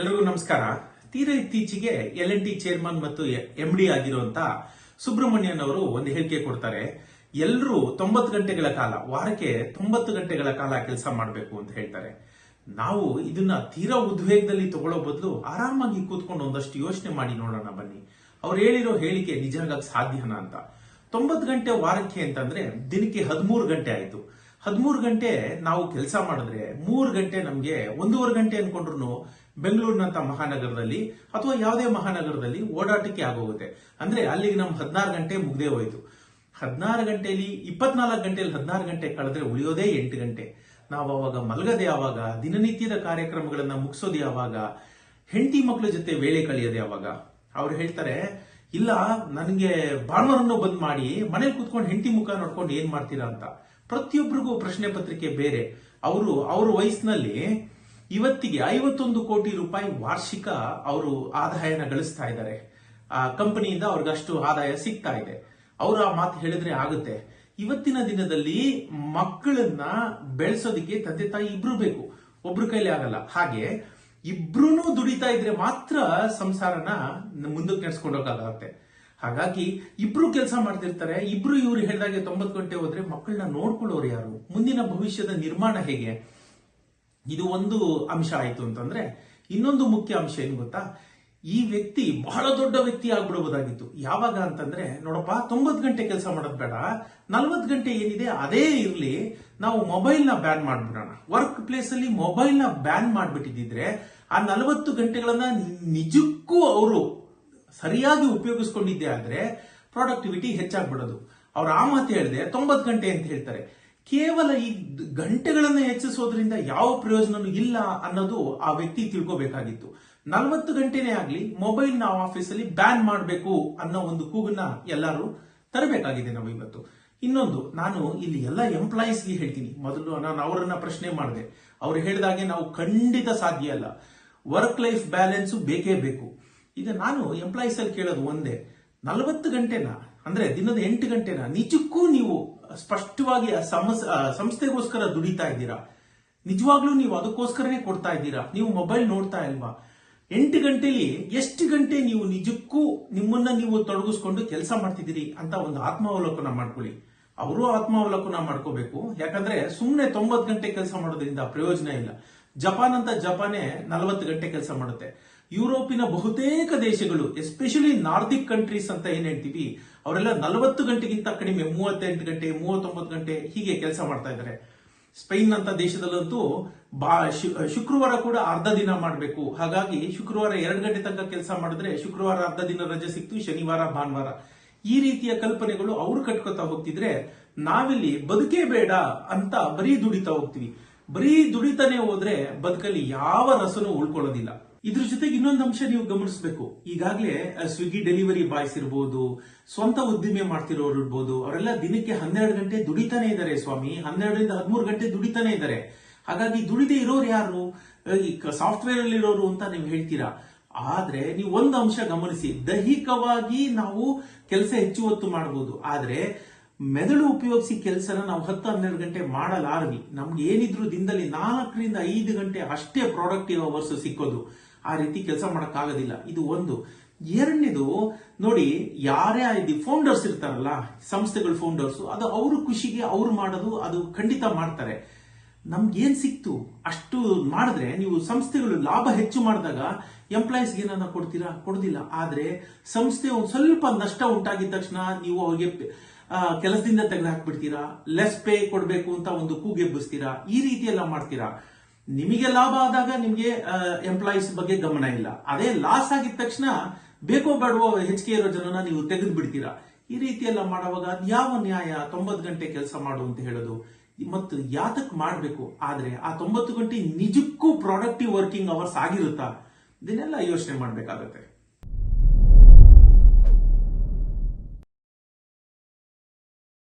ಎಲ್ರಿಗೂ ನಮಸ್ಕಾರ. ತೀರಾ ಇತ್ತೀಚೆಗೆ ಎಲ್ ಎನ್ ಟಿ ಚೇರ್ಮನ್ ಮತ್ತು ಎಂ ಡಿ ಆಗಿರುವಂತ ಸುಬ್ರಹ್ಮಣ್ಯನ್ ಅವರು ಒಂದು ಹೇಳಿಕೆ ಕೊಡ್ತಾರೆ. ಎಲ್ಲರೂ ತೊಂಬತ್ತು ಗಂಟೆಗಳ ಕಾಲ, ವಾರಕ್ಕೆ ತೊಂಬತ್ತು ಗಂಟೆಗಳ ಕಾಲ ಕೆಲಸ ಮಾಡಬೇಕು ಅಂತ ಹೇಳ್ತಾರೆ. ನಾವು ಇದನ್ನ ತೀರಾ ಉದ್ವೇಗದಲ್ಲಿ ತಗೊಳ್ಳೋ ಬದಲು ಆರಾಮಾಗಿ ಕೂತ್ಕೊಂಡು ಒಂದಷ್ಟು ಯೋಚನೆ ಮಾಡಿ ನೋಡೋಣ ಬನ್ನಿ. ಅವ್ರು ಹೇಳಿರೋ ಹೇಳಿಕೆ ನಿಜ ಸಾಧ್ಯನ ಸಾಧ್ಯನಾ ಅಂತ. ತೊಂಬತ್ತು ಗಂಟೆ ವಾರಕ್ಕೆ ಅಂತಂದ್ರೆ ದಿನಕ್ಕೆ ಹದಿಮೂರು ಗಂಟೆ ಆಯ್ತು. ಹದಿಮೂರು ಗಂಟೆ ನಾವು ಕೆಲಸ ಮಾಡಿದ್ರೆ ಮೂರು ಗಂಟೆ ನಮಗೆ ಒಂದೂವರೆ ಗಂಟೆ ಅನ್ಕೊಂಡ್ರು ಬೆಂಗಳೂರಿನಂತ ಮಹಾನಗರದಲ್ಲಿ ಅಥವಾ ಯಾವುದೇ ಮಹಾನಗರದಲ್ಲಿ ಓಡಾಟಕ್ಕೆ ಆಗೋಗುತ್ತೆ. ಅಂದ್ರೆ ಅಲ್ಲಿಗೆ ನಮ್ ಹದಿನಾರು ಗಂಟೆ ಮುಗ್ದೇ ಹೋಯ್ತು. ಹದಿನಾರು ಗಂಟೆಯಲ್ಲಿ ಇಪ್ಪತ್ನಾಲ್ಕು ಗಂಟೆಯಲ್ಲಿ ಹದಿನಾರು ಗಂಟೆ ಕಳೆದ್ರೆ ಉಳಿಯೋದೇ ಎಂಟು ಗಂಟೆ. ನಾವು ಅವಾಗ ಮಲಗದೆ ಯಾವಾಗ ದಿನನಿತ್ಯದ ಕಾರ್ಯಕ್ರಮಗಳನ್ನ ಮುಗಿಸೋದು ಯಾವಾಗ ಹೆಂಡತಿ ಮಕ್ಕಳ ಜೊತೆ ವೇಳೆ ಕಳೆಯೋದು ಯಾವಾಗ ಅವ್ರು ಹೇಳ್ತಾರೆ, ಇಲ್ಲ, ನನಗೆ ಭಾನುವಾರನ್ನು ಬಂದ್ ಮಾಡಿ, ಮನೇಲಿ ಕೂತ್ಕೊಂಡು ಹೆಂಡತಿ ಮುಖ ನೋಡ್ಕೊಂಡು ಏನ್ ಮಾಡ್ತೀರಾ ಅಂತ. ಪ್ರತಿಯೊಬ್ಬರಿಗೂ ಪ್ರಶ್ನೆ ಪತ್ರಿಕೆ ಬೇರೆ. ಅವರು, ಅವ್ರ ವಯಸ್ಸಿನಲ್ಲಿ ಇವತ್ತಿಗೆ ಐವತ್ತೊಂದು ಕೋಟಿ ರೂಪಾಯಿ ವಾರ್ಷಿಕ ಅವರು ಆದಾಯನ ಗಳಿಸ್ತಾ ಇದ್ದಾರೆ. ಆ ಕಂಪನಿಯಿಂದ ಅವ್ರಿಗಷ್ಟು ಆದಾಯ ಸಿಗ್ತಾ ಇದೆ. ಅವರು ಆ ಮಾತು ಹೇಳಿದ್ರೆ ಆಗುತ್ತೆ. ಇವತ್ತಿನ ದಿನದಲ್ಲಿ ಮಕ್ಕಳನ್ನ ಬೆಳೆಸೋದಕ್ಕೆ ತಂದೆ ತಾಯಿ ಇಬ್ರು ಬೇಕು. ಒಬ್ರು ಕೈಲಿ ಆಗಲ್ಲ. ಹಾಗೆ ಇಬ್ರು ದುಡಿತಾ ಇದ್ರೆ ಮಾತ್ರ ಸಂಸಾರನ ಮುಂದಕ್ಕೆ ನಡೆಸ್ಕೊಂಡು ಹೋಗೋಕ್ಕಾಗತ್ತೆ. ಹಾಗಾಗಿ ಇಬ್ರು ಕೆಲಸ ಮಾಡ್ತಿರ್ತಾರೆ. ಇಬ್ರು ಇವ್ರು ಹೇಳಿದಾಗೆ ತೊಂಬತ್ತು ಗಂಟೆ ಹೋದ್ರೆ ಮಕ್ಕಳನ್ನ ನೋಡ್ಕೊಳ್ಳೋರು ಯಾರು? ಮುಂದಿನ ಭವಿಷ್ಯದ ನಿರ್ಮಾಣ ಹೇಗೆ? ಇದು ಒಂದು ಅಂಶ ಆಯ್ತು ಅಂತಂದ್ರೆ ಇನ್ನೊಂದು ಮುಖ್ಯ ಅಂಶ ಏನು ಗೊತ್ತಾ? ಈ ವ್ಯಕ್ತಿ ಬಹಳ ದೊಡ್ಡ ವ್ಯಕ್ತಿ ಆಗ್ಬಿಡಬಹುದಾಗಿತ್ತು. ಯಾವಾಗ ಅಂತಂದ್ರೆ, ನೋಡಪ್ಪ, ತೊಂಬತ್ತು ಗಂಟೆ ಕೆಲಸ ಮಾಡೋದು ಬೇಡ. ನಲ್ವತ್ತು ಗಂಟೆ ಏನಿದೆ, ಅದೇ ಇರಲಿ, ನಾವು ಮೊಬೈಲ್ನ ಬ್ಯಾನ್ ಮಾಡ್ಬಿಡೋಣ. ವರ್ಕ್ ಪ್ಲೇಸ್ ಅಲ್ಲಿ ಮೊಬೈಲ್ನ ಬ್ಯಾನ್ ಮಾಡ್ಬಿಟ್ಟಿದ್ರೆ ಆ ನಲವತ್ತು ಗಂಟೆಗಳನ್ನ ನಿಜಕ್ಕೂ ಅವರು ಸರಿಯಾಗಿ ಉಪಯೋಗಿಸ್ಕೊಂಡಿದ್ದೆ ಆದ್ರೆ ಪ್ರಾಡಕ್ಟಿವಿಟಿ ಹೆಚ್ಚಾಗ್ಬಿಡೋದು. ಅವ್ರು ಆ ಮಾತು ಹೇಳಿದೆ, ತೊಂಬತ್ತು ಗಂಟೆ ಅಂತ ಹೇಳ್ತಾರೆ. ಕೇವಲ ಈ ಗಂಟೆಗಳನ್ನು ಹೆಚ್ಚಿಸೋದ್ರಿಂದ ಯಾವ ಪ್ರಯೋಜನನೂ ಇಲ್ಲ ಅನ್ನೋದು ಆ ವ್ಯಕ್ತಿ ತಿಳ್ಕೋಬೇಕಾಗಿತ್ತು. ನಲವತ್ತು ಗಂಟೆನೇ ಆಗಲಿ, ಮೊಬೈಲ್ ನಾವು ಆಫೀಸಲ್ಲಿ ಬ್ಯಾನ್ ಮಾಡಬೇಕು ಅನ್ನೋ ಒಂದು ಕೂಗನ್ನ ಎಲ್ಲರೂ ತರಬೇಕಾಗಿದೆ ನಾವು ಇವತ್ತು. ಇನ್ನೊಂದು, ನಾನು ಇಲ್ಲಿ ಎಲ್ಲ ಎಂಪ್ಲಾಯೀಸ್ಗೆ ಹೇಳ್ತೀನಿ. ಮೊದಲು ನಾನು ಅವರನ್ನ ಪ್ರಶ್ನೆ ಮಾಡಿದೆ. ಅವ್ರು ಹೇಳಿದಾಗೆ ನಾವು ಖಂಡಿತ ಸಾಧ್ಯ ಅಲ್ಲ ವರ್ಕ್ ಲೈಫ್ ಬ್ಯಾಲೆನ್ಸ್ ಬೇಕೇ ಬೇಕು. ಈಗ ನಾನು ಎಂಪ್ಲಾಯೀಸ್ ಅಲ್ಲಿ ಕೇಳೋದು ಒಂದೇ. ನಲವತ್ತು ಗಂಟೆನ? ಅಂದ್ರೆ ದಿನದ ಎಂಟು ಗಂಟೆನ ನಿಜಕ್ಕೂ ನೀವು ಸ್ಪಷ್ಟವಾಗಿ ಸಂಸ್ಥೆಗೋಸ್ಕರ ದುಡಿತಾ ಇದ್ದೀರಾ? ನಿಜವಾಗ್ಲೂ ನೀವು ಅದಕ್ಕೋಸ್ಕರನೇ ಕೊಡ್ತಾ ಇದ್ದೀರಾ? ನೀವು ಮೊಬೈಲ್ ನೋಡ್ತಾ ಇಲ್ವಾ? ಎಂಟು ಗಂಟೆಲಿ ಎಷ್ಟು ಗಂಟೆ ನೀವು ನಿಜಕ್ಕೂ ನಿಮ್ಮನ್ನ ನೀವು ತೊಡಗಿಸ್ಕೊಂಡು ಕೆಲಸ ಮಾಡ್ತಿದ್ದೀರಿ ಅಂತ ಒಂದು ಆತ್ಮಾವಲೋಕನ ಮಾಡ್ಕೊಳ್ಳಿ. ಅವರು ಆತ್ಮಾವಲೋಕನ ಮಾಡ್ಕೋಬೇಕು. ಯಾಕಂದ್ರೆ ಸುಮ್ಮನೆ ತೊಂಬತ್ತು ಗಂಟೆ ಕೆಲಸ ಮಾಡೋದ್ರಿಂದ ಪ್ರಯೋಜನ ಇಲ್ಲ. ಜಪಾನ್ ಅಂತ ಜಪಾನೇ ನಲವತ್ತು ಗಂಟೆ ಕೆಲಸ ಮಾಡುತ್ತೆ. ಯುರೋಪಿನ ಬಹುತೇಕ ದೇಶಗಳು ಎಸ್ಪೆಷಲಿ ನಾರ್ದಿಕ್ ಕಂಟ್ರೀಸ್ ಅಂತ ಏನ್ ಹೇಳ್ತೀವಿ, ಅವರೆಲ್ಲ ನಲವತ್ತು ಗಂಟೆಗಿಂತ ಕಡಿಮೆ, ಮೂವತ್ತೆಂಟು ಗಂಟೆ, ಮೂವತ್ತೊಂಬತ್ತು ಗಂಟೆ ಹೀಗೆ ಕೆಲಸ ಮಾಡ್ತಾ ಇದ್ದಾರೆ. ಸ್ಪೈನ್ ಅಂತ ದೇಶದಲ್ಲಂತೂ ಬಾ ಶುಕ್ರವಾರ ಕೂಡ ಅರ್ಧ ದಿನ ಮಾಡಬೇಕು. ಹಾಗಾಗಿ ಶುಕ್ರವಾರ ಎರಡು ಗಂಟೆ ತನಕ ಕೆಲಸ ಮಾಡಿದ್ರೆ ಶುಕ್ರವಾರ ಅರ್ಧ ದಿನ ರಜೆ ಸಿಕ್ತು, ಶನಿವಾರ, ಭಾನುವಾರ. ಈ ರೀತಿಯ ಕಲ್ಪನೆಗಳು ಅವರು ಕಟ್ಕೋತಾ ಹೋಗ್ತಿದ್ರೆ ನಾವಿಲ್ಲಿ ಬದುಕೇ ಬೇಡ ಅಂತ ಬರೀ ದುಡಿತಾ ಹೋಗ್ತೀವಿ. ಬರೀ ದುಡಿತಾನೆ ಹೋದ್ರೆ ಬದುಕಲ್ಲಿ ಯಾವ ರಸನೂ ಉಳ್ಕೊಳ್ಳೋದಿಲ್ಲ. ಇದ್ರ ಜೊತೆಗೆ ಇನ್ನೊಂದು ಅಂಶ ನೀವು ಗಮನಿಸಬೇಕು. ಈಗಾಗಲೇ ಸ್ವಿಗ್ಗಿ ಡೆಲಿವರಿ ಬಾಯ್ಸ್ ಇರ್ಬೋದು, ಸ್ವಂತ ಉದ್ದಿಮೆ ಮಾಡ್ತಿರೋರು ಇರ್ಬೋದು, ಅವರೆಲ್ಲ ದಿನಕ್ಕೆ ಹನ್ನೆರಡು ಗಂಟೆ ದುಡಿತಾನೆ ಇದ್ದಾರೆ ಸ್ವಾಮಿ. ಹನ್ನೆರಡರಿಂದ ಹದಿಮೂರು ಗಂಟೆ ದುಡಿತಾನೆ ಇದ್ದಾರೆ. ಹಾಗಾಗಿ ದುಡಿದೇ ಇರೋರು ಯಾರು? ಸಾಫ್ಟ್ವೇರ್ ಅಲ್ಲಿ ಇರೋರು ಅಂತ ನೀವು ಹೇಳ್ತೀರಾ? ಆದ್ರೆ ನೀವು ಒಂದು ಅಂಶ ಗಮನಿಸಿ. ದೈಹಿಕವಾಗಿ ನಾವು ಕೆಲಸ ಹೆಚ್ಚು ಹೊತ್ತು ಮಾಡಬಹುದು ಆದ್ರೆ ಮೆದುಳು ಉಪಯೋಗಿಸಿ ಕೆಲಸನ ನಾವು ಹತ್ತು ಹನ್ನೆರಡು ಗಂಟೆ ಮಾಡಲಾರ್ವಿ. ನಮ್ಗೆ ಏನಿದ್ರು ದಿನದಲ್ಲಿ ನಾಲ್ಕರಿಂದ ಐದು ಗಂಟೆ ಅಷ್ಟೇ ಪ್ರಾಡಕ್ಟಿವ್ ಅವರ್ಸ್ ಸಿಕ್ಕೋದು. ಆ ರೀತಿ ಕೆಲಸ ಮಾಡೋಕ್ಕಾಗೋದಿಲ್ಲ. ಇದು ಒಂದು. ಎರಡನೇದು, ನೋಡಿ, ಯಾರೇ ಇದು ಫೌಂಡರ್ಸ್ ಇರ್ತಾರಲ್ಲ, ಸಂಸ್ಥೆಗಳ ಫೌಂಡರ್ಸ್ ಅದು ಅವ್ರ ಖುಷಿಗೆ ಅವ್ರು ಮಾಡೋದು, ಅದು ಖಂಡಿತ ಮಾಡ್ತಾರೆ. ನಮ್ಗೆ ಏನ್ ಸಿಕ್ತು? ಅಷ್ಟು ಮಾಡಿದ್ರೆ ನೀವು ಸಂಸ್ಥೆಗಳು ಲಾಭ ಹೆಚ್ಚು ಮಾಡಿದಾಗ ಎಂಪ್ಲಾಯೀಸ್ಗೆ ಏನನ್ನ ಕೊಡ್ತೀರಾ? ಕೊಡೋದಿಲ್ಲ. ಆದ್ರೆ ಸಂಸ್ಥೆ ಒಂದು ಸ್ವಲ್ಪ ನಷ್ಟ ಉಂಟಾಗಿದ ತಕ್ಷಣ ನೀವು ಅವ್ರಿಗೆ ಕೆಲಸದಿಂದ ತೆಗೆದು ಹಾಕ್ಬಿಡ್ತೀರಾ ಲೆಸ್ ಪೇ ಕೊಡಬೇಕು ಅಂತ ಒಂದು ಕೂಗೆಬ್ಬಿಸ್ತೀರಾ ಈ ರೀತಿ ಮಾಡ್ತೀರಾ? ನಿಮಗೆ ಲಾಭ ಆದಾಗ ನಿಮಗೆ ಎಂಪ್ಲಾಯೀಸ್ ಬಗ್ಗೆ ಗಮನ ಇಲ್ಲ. ಅದೇ ಲಾಸ್ ಆಗಿದ ತಕ್ಷಣ ಬೇಕೋ ಬೇಡವೋ ಹೆಚ್ಚಿಗೆ ಇರೋ ಜನನ ನೀವು ತೆಗೆದು ಬಿಡ್ತೀರಾ ಈ ರೀತಿ ಎಲ್ಲ ಮಾಡುವಾಗ ಯಾವ ನ್ಯಾಯ? ತೊಂಬತ್ತು ಗಂಟೆ ಕೆಲಸ ಮಾಡು ಅಂತ ಹೇಳೋದು. ಮತ್ತು ಯಾತಕ್ ಮಾಡಬೇಕು? ಆದರೆ ಆ ತೊಂಬತ್ತು ಗಂಟೆ ನಿಜಕ್ಕೂ ಪ್ರಾಡಕ್ಟಿವ್ ವರ್ಕಿಂಗ್ ಅವರ್ಸ್ ಆಗಿರುತ್ತಾ? ಇದನ್ನೆಲ್ಲ ಯೋಚನೆ ಮಾಡ್ಬೇಕಾಗತ್ತೆ.